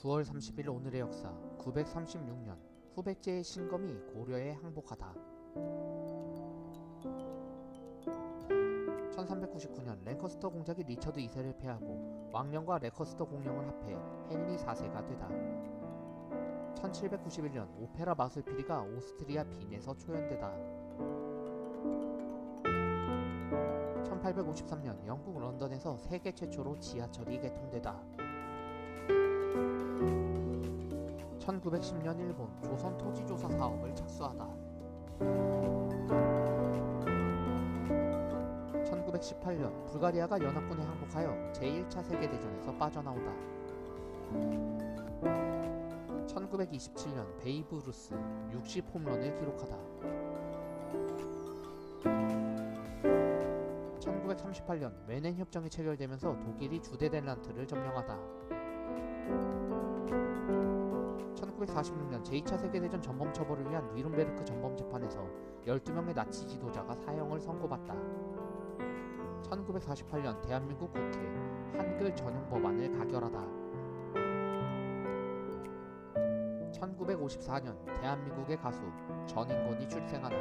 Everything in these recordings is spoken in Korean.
9월 30일 오늘의 역사 936년 후백제의 신검이 고려에 항복하다. 1399년 랭커스터 공작이 리처드 2세를 패하고 왕령과 레커스터 공령을 합해 헨리 4세가 되다. 1791년 오페라 마술피리가 오스트리아 빈에서 초연되다. 1853년 영국 런던에서 세계 최초로 지하철이 개통되다 1910년 일본 조선 토지 조사 사업을 착수하다. 1918년 불가리아가 연합군에 항복하여 제1차 세계대전에서 빠져나오다. 1927년 베이브 루스 60 홈런을 기록하다. 1938년 메넨 협정이 체결되면서 독일이 주데덴란트를 점령하다. 1946년 제2차 세계대전 전범 처벌을 위한 뉘른베르크 전범 재판에서 12명의 나치 지도자가 사형을 선고받다. 1948년 대한민국 국회 한글 전용 법안을 가결하다. 1954년 대한민국의 가수 전인권이 출생하다.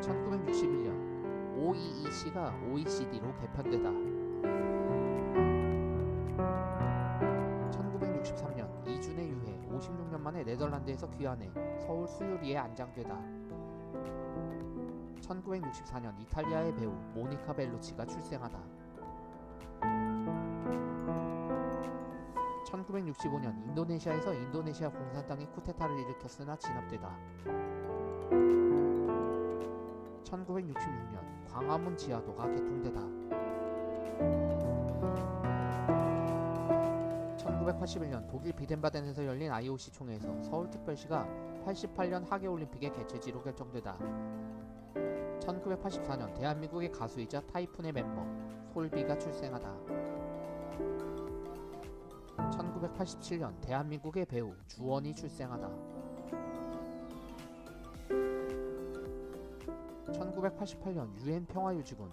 1961년 OEEC가 OECD로 개편되다. 56년 만에 네덜란드에서 귀환해 서울 수유리에 안장되다. 1964년 이탈리아의 배우 모니카 벨루치가 출생하다. 1965년 인도네시아에서 인도네시아 공산당이 쿠데타를 일으켰으나 진압되다. 1966년 광화문 지하도가 개통되다. 1981년 독일 비덴바덴에서 열린 IOC 총회에서 서울특별시가 88년 하계올림픽의 개최지로 결정되다. 1984년 대한민국의 가수이자 타이푼의 멤버 솔비가 출생하다. 1987년 대한민국의 배우 주원이 출생하다. 1988년 유엔 평화유지군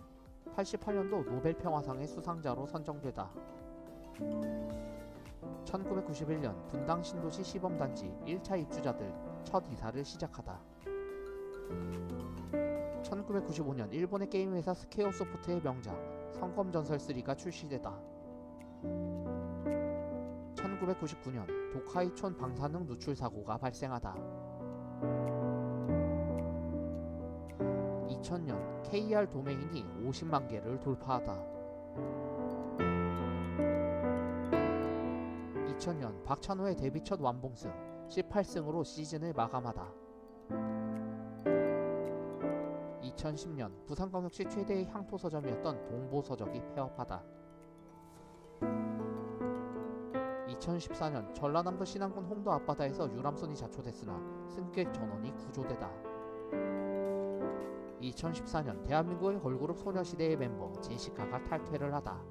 88년도 노벨 평화상의 수상자로 선정되다. 1991년 분당 신도시 시범단지 1차 입주자들 첫 이사를 시작하다. 1995년 일본의 게임 회사 스퀘어 소프트의 명작 성검 전설 3가 출시되다. 1999년 도카이촌 방사능 누출 사고가 발생하다. 2000년 KR 도메인이 50만 개를 돌파하다. 2000년 박찬호의 데뷔 첫 완봉승 18승으로 시즌을 마감하다. 2010년 부산광역시 최대의 향토 서점이었던 동보 서적이 폐업하다. 2014년 전라남도 신안군 홍도 앞바다에서 유람선이 자초됐으나 승객 전원이 구조되다. 2014년 대한민국의 걸그룹 소녀시대의 멤버 제시카가 탈퇴를 하다.